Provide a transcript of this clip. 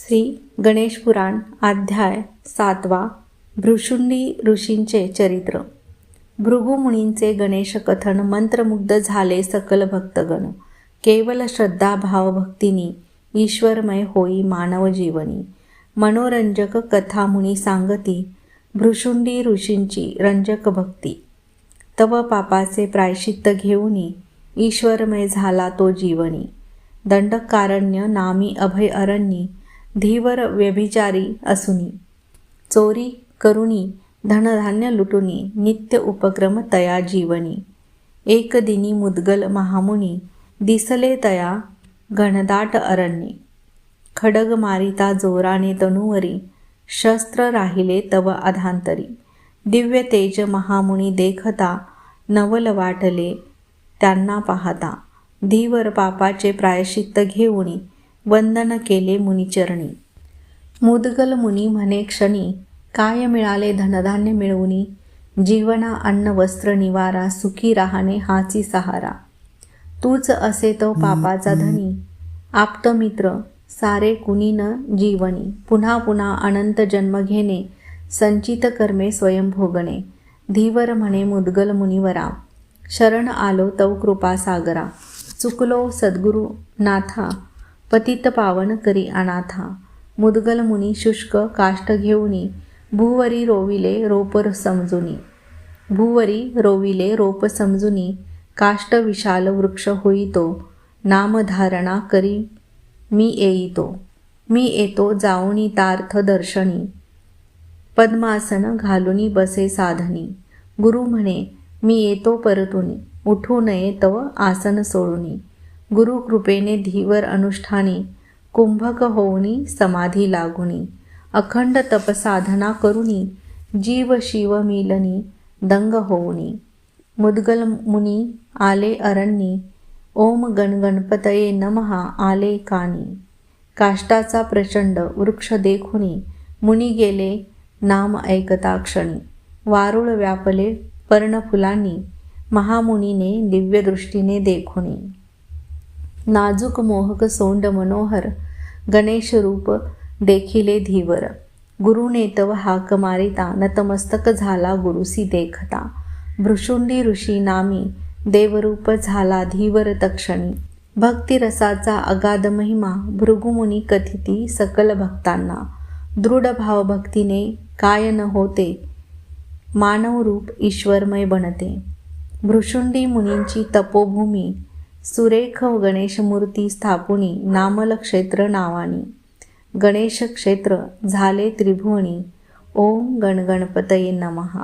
श्री गणेश पुराण अध्याय सातवा भृशुंडी ऋषींचे चरित्र. भृगुमुनींचे गणेश कथन मंत्रमुग्ध झाले सकल भक्तगण. केवल श्रद्धा भावभक्तीनी ईश्वरमय होई मानव जीवनी. मनोरंजक कथा मुनी सांगती भृशुंडी ऋषींची रंजक भक्ती. तव पापाचे प्रायशित्त घेऊनी ईश्वरमय झाला तो जीवनी. दंडकारण्य नामी अभय अरण्यी धीवर व्यभिचारी असुनी चोरी करुणी धनधान्य लुटुनी नित्य उपक्रम तया जीवनी. एक दिनी मुद्गल महामुनी दिसले तया घनदाट अरण्ये. खडग मारिता जोराने तनुवरी शस्त्र राहिले तव अधांतरी. दिव्य तेज महामुनी देखता नवल वाटले त्यांना पाहता. धीवर पापाचे प्रायश्चित्त घेऊनी वंदन केले मुनिचरणी. मुदगल मुनी म्हणे क्षणी काय मिळाले धनधान्य मिळवूनी? जीवना अन्न वस्त्र निवारा सुखी राहणे हाची सहारा. तूच असे तो पापाचा धनी. आप्त मित्र सारे कुणी न जीवनी. पुन्हा पुन्हा अनंत जन्म घेणे संचित कर्मे स्वयं भोगणे. धीवर म्हणे मुदगल मुनिवरा शरण आलो तव कृपा सागरा. चुकलो सद्गुरु नाथा. पतित पावन करी अनाथा मुदगल मुनी शुष्क काष्ट घेऊनी भूवरी रोविले रोप समजुनी. भूवरी रोविले रोप समजुनी काष्ट विशाल वृक्ष होईतो नामधारणा करी मी येईतो. मी येतो जाऊनी तार्थ दर्शनी. पद्मासन घालुनी बसे साधनी. गुरु म्हणे मी येतो परतुनी उठू नये तव आसन सोडुनी. गुरुकृपेने धीवर अनुष्ठानी कुंभक होऊनी समाधी लागुनी अखंड तपसाधना करुनी जीव शिव मिलनी दंग होऊनी. मुद्गल मुनी आले अरण्ये ओम गणगणपतये नमहा आले कानी. काष्टाचा प्रचंड वृक्ष देखुनी मुनी गेले नाम ऐकता क्षणी वारुळ व्यापले पर्णफुलांनी महामुनीने दिव्यदृष्टीने देखुनी. नाजूक मोहक सोंड मनोहर गणेश रूप देखिले धीवर. गुरुने तव हाक मारिता नतमस्तक झाला गुरुसी देखता. भृशुंडी ऋषी नामी देवरूप झाला धीवर तक्षणी. भक्तिरसाचा अगाध महिमा भृगुमुनी कथिती सकल भक्तांना. दृढ भावभक्तीने काय न होते मानवरूप ईश्वरमय बनते. भृशुंडी मुनींची तपोभूमी सुरेख गणेशमूर्ती स्थापुनी नामलक्षेत्र नावानी. गणेशक्षेत्र झाले त्रिभुवनी. ओम गणगणपतये नमहा